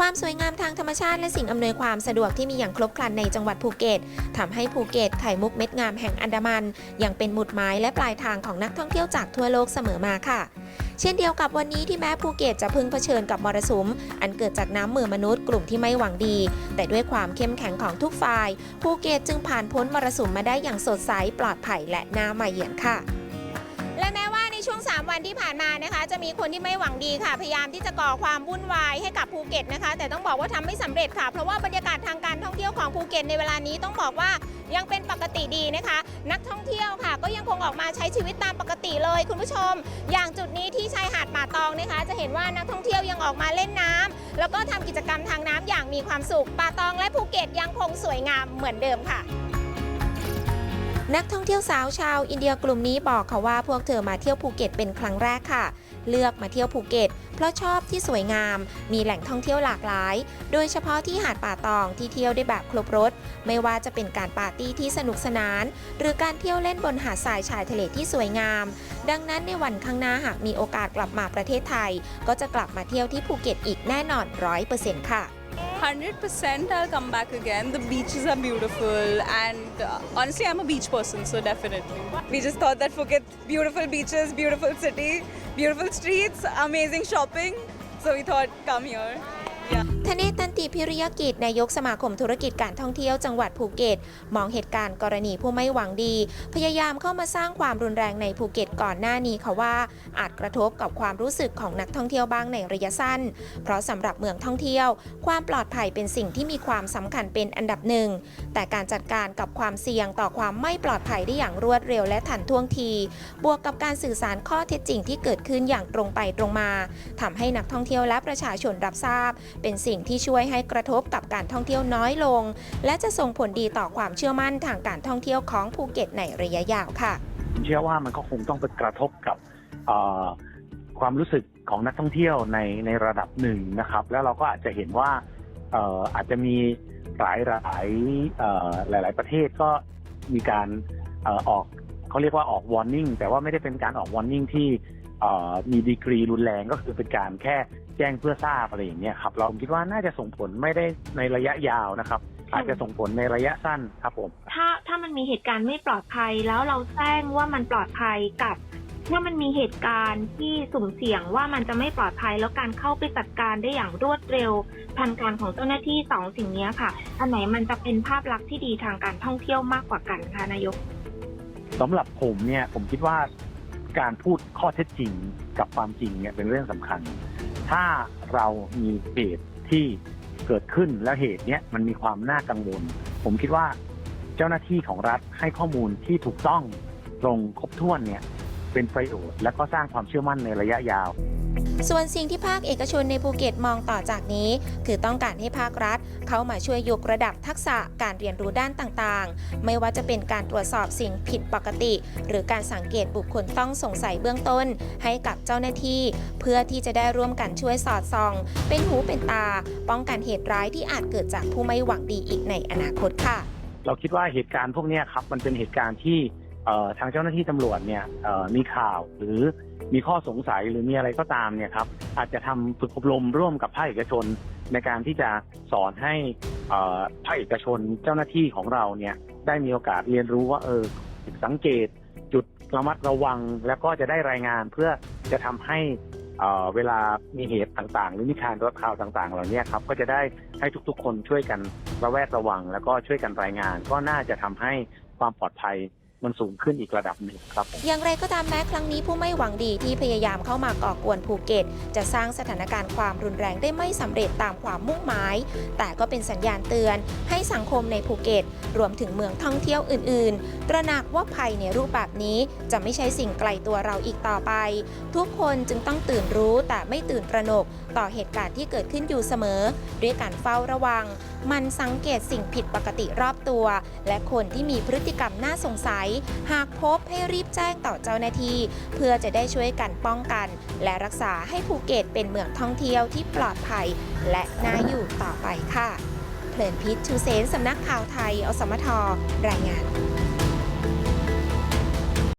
ความสวยงามทางธรรมชาติและสิ่งอำนวยความสะดวกที่มีอย่างครบครันในจังหวัดภูเก็ตทำให้ภูเก็ตไข่มุกเม็ดงามแห่งอันดามัน ยังเป็นหมุดหมายและปลายทางของนักท่องเที่ยวจากทั่วโลกเสมอมาค่ะ เช่นเดียวกับวันนี้ที่แม้ภูเก็ตจะพึงเผชิญกับมรสุม อันเกิดจากน้ำมือมนุษย์กลุ่มที่ไม่หวังดี แต่ด้วยความเข้มแข็งของทุกฝ่ายภูเก็ตจึงผ่านพ้นมรสุมมาได้อย่างสดใสปลอดภัยและน่ามาเยือนค่ะ 3 วันที่ผ่านมานะคะ จะมีคนที่ไม่หวังดีค่ะ พยายามที่จะก่อความวุ่นวายให้กับภูเก็ตนะคะ แต่ต้องบอกว่าทำไม่สำเร็จค่ะ เพราะว่าบรรยากาศทางการท่องเที่ยวของภูเก็ตในเวลานี้ต้องบอกว่ายังเป็นปกติดีนะคะ นักท่องเที่ยวค่ะ ก็ยังคงออกมาใช้ชีวิตตามปกติเลยคุณผู้ชม อย่างจุดนี้ที่ชายหาดป่าตองนะคะ จะเห็นว่านักท่องเที่ยวยังออกมาเล่นน้ำแล้วก็ทำกิจกรรมทางน้ำอย่างมีความสุขป่าตองและภูเก็ตยังคงสวยงามเหมือนเดิมค่ะ นักท่องเที่ยวสาวชาวอินเดียกลุ่มนี้บอกค่ะว่าพวกเธอมาเที่ยวภูเก็ตเป็นครั้งแรกค่ะ เลือกมาเที่ยวภูเก็ต เพราะชอบที่สวยงาม มีแหล่งท่องเที่ยวหลากหลาย โดยเฉพาะที่หาดป่าตองที่เที่ยวได้แบบครบรถ ไม่ว่าจะเป็นการปาร์ตี้ที่สนุกสนาน หรือการเที่ยวเล่นบนหาดทรายชายทะเลที่สวยงาม ดังนั้นในวันข้างหน้าหากมีโอกาสกลับมาประเทศไทย ก็จะกลับมาเที่ยวที่ภูเก็ตอีกแน่นอนร้อยเปอร์เซ็นต์ค่ะ 100% I'll come back again. The beaches are beautiful, and uh, honestly, I'm a beach person, so definitely. We just thought that Phuket, beautiful beaches, beautiful city, beautiful streets, amazing shopping. So we thought, come here. Yeah. ธเนศตันติพิริยกิจนายกสมาคมธุรกิจการท่องเที่ยวจังหวัดภูเก็ต มองเหตุการณ์กรณีผู้ไม่หวังดี พยายามเข้ามาสร้างความรุนแรงในภูเก็ตก่อนหน้านี้ค่ะว่า อาจกระทบกับความรู้สึกของนักท่องเที่ยวบ้างในระยะสั้น เพราะสำหรับเมืองท่องเที่ยว ความปลอดภัยเป็นสิ่งที่มีความสำคัญเป็นอันดับหนึ่งแต่การจัดการกับความเสี่ยงต่อความไม่ปลอดภัยได้อย่างรวดเร็วและทันท่วงที บวกกับการสื่อสารข้อเท็จจริงที่เกิดขึ้นอย่างตรงไปตรงมาทำให้นักท่องเที่ยวและประชาชนรับทราบ เป็นสิ่งที่ช่วยให้กระทบกับการท่องเที่ยวน้อยลง และจะส่งผลดีต่อความเชื่อมั่นทางการท่องเที่ยวของภูเก็ตในระยะยาวค่ะ เชื่อว่ามันก็คงต้องไปกระทบกับความรู้สึกของนักท่องเที่ยวในในระดับหนึ่งนะครับ แล้วเราก็อาจจะเห็นว่าอาจจะมีหลายหลายหลายๆประเทศก็มีการออกเขาเรียกว่าออก warning แต่ว่าไม่ได้เป็นการออก warning ที่ มีดีกรีรุนแรงก็คือเป็นการแค่แจ้งเพื่อทราบอะไรอย่างเงี้ยครับเราคิดว่าน่าจะส่งผลไม่ได้ในระยะยาวนะครับ อาจจะส่งผลในระยะสั้นครับผม ถ้าถ้ามันมีเหตุการณ์ไม่ปลอดภัยแล้วเราแจ้งว่ามันปลอดภัยกับเมื่อมันมีเหตุการณ์ที่สุ่มเสี่ยงว่ามันจะไม่ปลอดภัยแล้วการเข้าไปจัดการได้อย่างรวดเร็วทันการของเจ้าหน้าที่สองสิ่งนี้ค่ะ อันไหนมันจะเป็นภาพลักษณ์ที่ดีทางการท่องเที่ยวมากกว่ากันคะนายกสำหรับผมเนี่ยผมคิดว่า การพูดข้อเท็จจริงกับความจริงเนี่ยเป็นเรื่องสำคัญ ถ้าเรามีเหตุที่เกิดขึ้นแล้วเหตุเนี้ยมันมีความน่ากังวล ผมคิดว่าเจ้าหน้าที่ของรัฐให้ข้อมูลที่ถูกต้องตรงครบถ้วนเนี่ยเป็นประโยชน์และก็สร้างความเชื่อมั่นในระยะยาว ส่วนสิ่งที่ภาคเอกชนในภูเก็ตมองต่อจากนี้ คือต้องการให้ภาครัฐ เข้ามาช่วยยกระดับทักษะการเรียนรู้ด้านต่างๆ ไม่ว่าจะเป็นการตรวจสอบสิ่งผิดปกติ หรือการสังเกตบุคคลต้องสงสัยเบื้องต้น ให้กับเจ้าหน้าที่ เพื่อที่จะได้ร่วมกันช่วยสอดส่อง เป็นหูเป็นตา ป้องกันเหตุร้ายที่อาจเกิดจากผู้ไม่หวังดีอีกในอนาคตค่ะ เราคิดว่าเหตุการณ์พวกนี้ครับมันเป็นเหตุการณ์ที่ ทางเจ้าหน้าที่ตำรวจเนี่ยมีข่าวหรือมีข้อสงสัยหรือมีอะไรก็ตามเนี่ยครับอาจจะทำฝึกอบรมร่วมกับภาคเอกชนในการที่จะสอนให้ภาคเอกชนเจ้าหน้าที่ของเราเนี่ยได้มีโอกาสเรียนรู้ว่าเออสังเกตจุดระมัดระวังแล้วก็จะได้รายงานเพื่อจะทำให้เวลามีเหตุต่างๆ หรือมีการรับข่าวต่างๆ เหล่านี้ครับก็จะได้ให้ทุกๆ คนช่วยกันระแวดระวัง แล้วก็ช่วยกันรายงาน ก็น่าจะทำให้ความปลอดภัย มันสูงขึ้นอีกระดับหนึ่งครับผมอย่างไรก็ตามแม้ครั้งนี้ผู้ไม่หวังดีที่พยายามเข้ามาก่อกวนภูเก็ต จะสร้างสถานการณ์ความรุนแรงได้ไม่สำเร็จตามความมุ่งหมาย แต่ก็เป็นสัญญาณเตือน ให้สังคมในภูเก็ต รวมถึงเมืองท่องเที่ยวอื่น ๆ ตระหนักว่าภัยในรูปแบบนี้จะไม่ใช่สิ่งไกลตัวเราอีกต่อไป ทุกคนจึงต้องตื่นรู้แต่ไม่ตื่นตระหนก ต่อเหตุการณ์ที่เกิดขึ้นอยู่เสมอ ด้วยการเฝ้าระวัง มันสังเกตสิ่งผิดปกติรอบตัว และคนที่มีพฤติกรรมน่าสงสัยหากพบให้รีบแจ้งต่อเจ้าหน้าที่ เพื่อจะได้ช่วยกันป้องกัน และรักษาให้ภูเก็ตเป็นเมืองท่องเที่ยวที่ปลอดภัย และน่าอยู่ต่อไปค่ะ เพลินพิษชูเซนสำนักข่าวไทย อสมทรายงาน